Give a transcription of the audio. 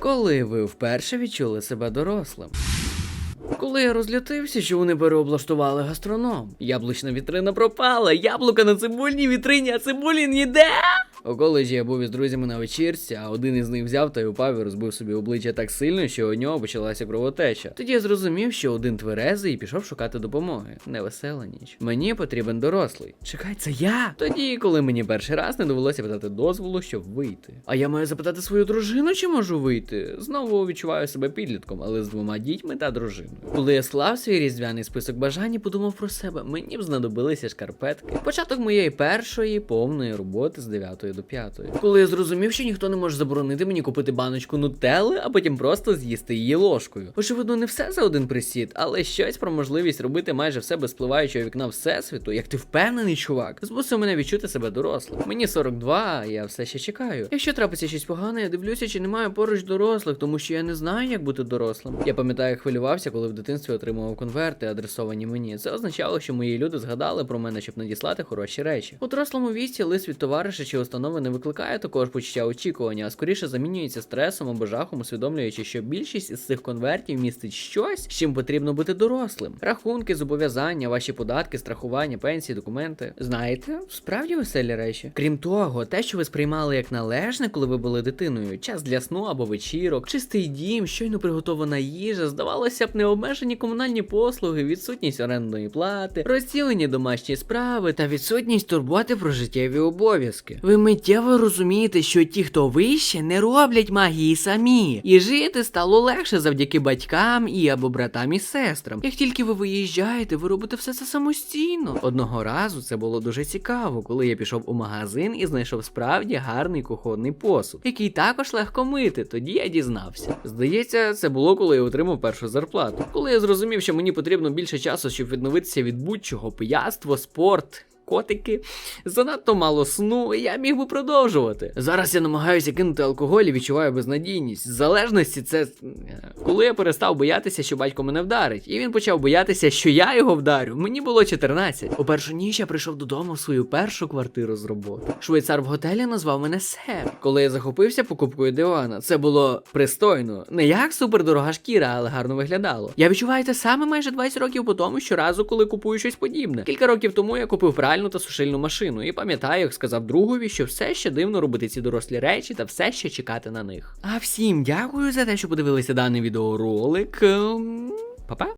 Коли ви вперше відчули себе дорослим? Коли я розлютився, що вони переоблаштували гастроном. Яблучна вітрина пропала, яблука на цибульній вітрині, а цибулі ніде. У коледжі я був із друзями на вечірці, а один із них взяв та й упав і розбив собі обличчя так сильно, що у нього почалася кровотеча. Тоді я зрозумів, що один тверезий і пішов шукати допомоги. Невесела ніч. Мені потрібен дорослий. Чекай, це я. Тоді, коли мені перший раз не довелося питати дозволу, щоб вийти. А я маю запитати свою дружину, чи можу вийти. Знову відчуваю себе підлітком, але з двома дітьми та дружиною. Коли я склав свій різдвяний список бажань і подумав про себе, мені б знадобилися шкарпетки. Початок моєї першої повної роботи з 9 до 5. Коли я зрозумів, що ніхто не може заборонити мені купити баночку нутелли, а потім просто з'їсти її ложкою. Очевидно, не все за один присід, але щось про можливість робити майже все без впливаючого вікна всесвіту, як ти впевнений, чувак, змусив мене відчути себе дорослим. Мені 42, я все ще чекаю. Якщо трапиться щось погане, я дивлюся, чи немає поруч дорослих, тому що я не знаю, як бути дорослим. Я пам'ятаю, хвилювався, коли в дитинстві отримував конверти, адресовані мені. Це означало, що мої люди згадали про мене, щоб надіслати хороші речі. У дорослому віці лист від товариша чи установи не викликає такого ж почуття очікування, а скоріше замінюється стресом або жахом, усвідомлюючи, що більшість із цих конвертів містить щось, з чим потрібно бути дорослим. Рахунки, зобов'язання, ваші податки, страхування, пенсії, документи. Знаєте, справді веселі речі. Крім того, те, що ви сприймали як належне, коли ви були дитиною, час для сну або вечірок, чистий дім, щойно приготована їжа, здавалося б, необмежені комунальні послуги, відсутність орендної плати, розділені домашні справи та відсутність турботи про життєві обов'язки. Ви миттєво розумієте, що ті, хто вище, не роблять магії самі, і жити стало легше завдяки батькам і або братам і сестрам. Як тільки ви виїжджаєте, ви робите все це самостійно. Одного разу це було дуже цікаво, коли я пішов у магазин і знайшов справді гарний кухонний посуд, який також легко мити. Тоді я дізнався. Здається, це було, коли я отримав першу зарплату. Коли я зрозумів, що мені потрібно більше часу, щоб відновитися від будь-чого пияство, спорт. Котики, занадто мало сну, і я міг би продовжувати. Зараз я намагаюся кинути алкоголь і відчуваю безнадійність. Залежності це е, коли я перестав боятися, що батько мене вдарить, і він почав боятися, що я його вдарю. Мені було 14. У першу ніч я прийшов додому в свою першу квартиру з роботи. Швейцар в готелі назвав мене сер. Коли я захопився покупкою дивана, це було пристойно. Не як супердорога шкіра, але гарно виглядало. Я відчуваю те саме майже 20 років по тому, щоразу, коли купую щось подібне. Кілька років тому я купив пральну та сушильну машину і пам'ятаю, як сказав другові, що все ще дивно робити ці дорослі речі та все ще чекати на них. А всім дякую за те, що подивилися даний відеоролик. Ем, Па-па!